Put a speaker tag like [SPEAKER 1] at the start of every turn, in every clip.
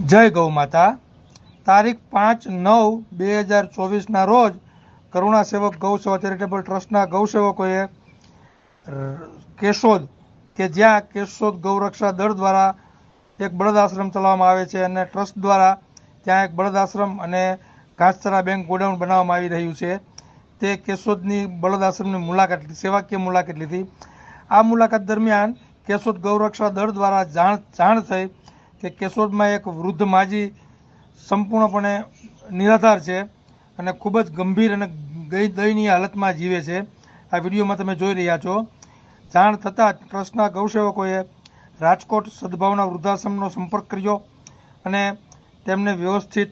[SPEAKER 1] જય ગૌ માતા. તારીખ પાંચ નવ બે હજાર ચોવીસના રોજ કરુણા સેવક ગૌસેવા ચેરિટેબલ ટ્રસ્ટના ગૌસેવકોએ કેશોદ કે જ્યાં કેશોદ ગૌરક્ષા દળ દ્વારા એક બળદ આશ્રમ ચલાવવામાં આવે છે અને ટ્રસ્ટ દ્વારા ત્યાં એક બળદ આશ્રમ અને ઘાસચરા બેંક ગોડાઉન બનાવવામાં આવી રહ્યું છે. તે કેશોદની બળદ આશ્રમની મુલાકાત સેવાકીય મુલાકાત લીધી. આ મુલાકાત દરમિયાન કેશોદ ગૌરક્ષા દળ દ્વારા જાણ જાણ થઈ કે કેશોદમાં એક વૃદ્ધ માજી સંપૂર્ણપણે નિરાધાર છે અને ખૂબ જ ગંભીર અને ગઈ દયનીય હાલતમાં જીવે છે. આ વિડીયોમાં તમે જોઈ રહ્યા છો. જાણ થતાં ટ્રસ્ટના ગૌસેવકોએ રાજકોટ સદભાવના વૃદ્ધાશ્રમનો સંપર્ક કર્યો અને તેમને વ્યવસ્થિત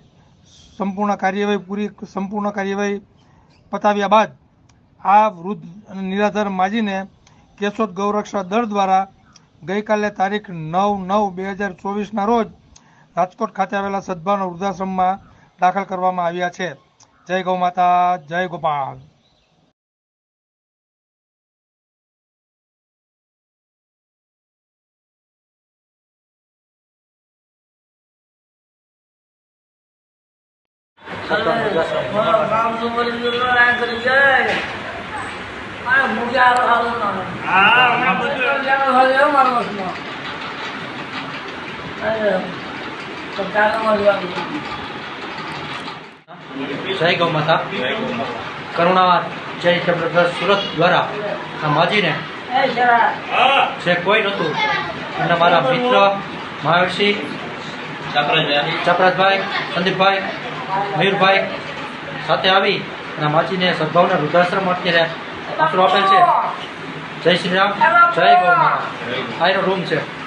[SPEAKER 1] સંપૂર્ણ કાર્યવાહી પૂરી સંપૂર્ણ કાર્યવાહી પતાવ્યા બાદ આ વૃદ્ધ અને નિરાધાર માજીને કેશોદ ગૌરક્ષા દળ દ્વારા ગઈકાલે તારીખ નવ નવ બે હજાર ચોવીસના રોજ રાજકોટ ખાતે આવેલા સદભાવના વૃદ્ધાશ્રમમાં દાખલ કરવામાં આવ્યા છે. જય ગૌ માતા જય ગોપાલ.
[SPEAKER 2] હા,
[SPEAKER 3] મારો કાકા મરી
[SPEAKER 4] જય ગૌ માતા. કરુણા ચેરિટેબલ ટ્રસ્ટ સુરત દ્વારા આ માજીને જે કોઈ નહોતું અને મારા મિત્ર મહાવીરસિંહ ચપરાજભાઈ સંદીપભાઈ મયુરભાઈ સાથે આવી અને માજીને સદભાવના વૃદ્ધાશ્રમ અત્યારે આશરો આપેલ છે. જય શ્રી રામ. જય ગૌ માતા આ એનો રૂમ છે.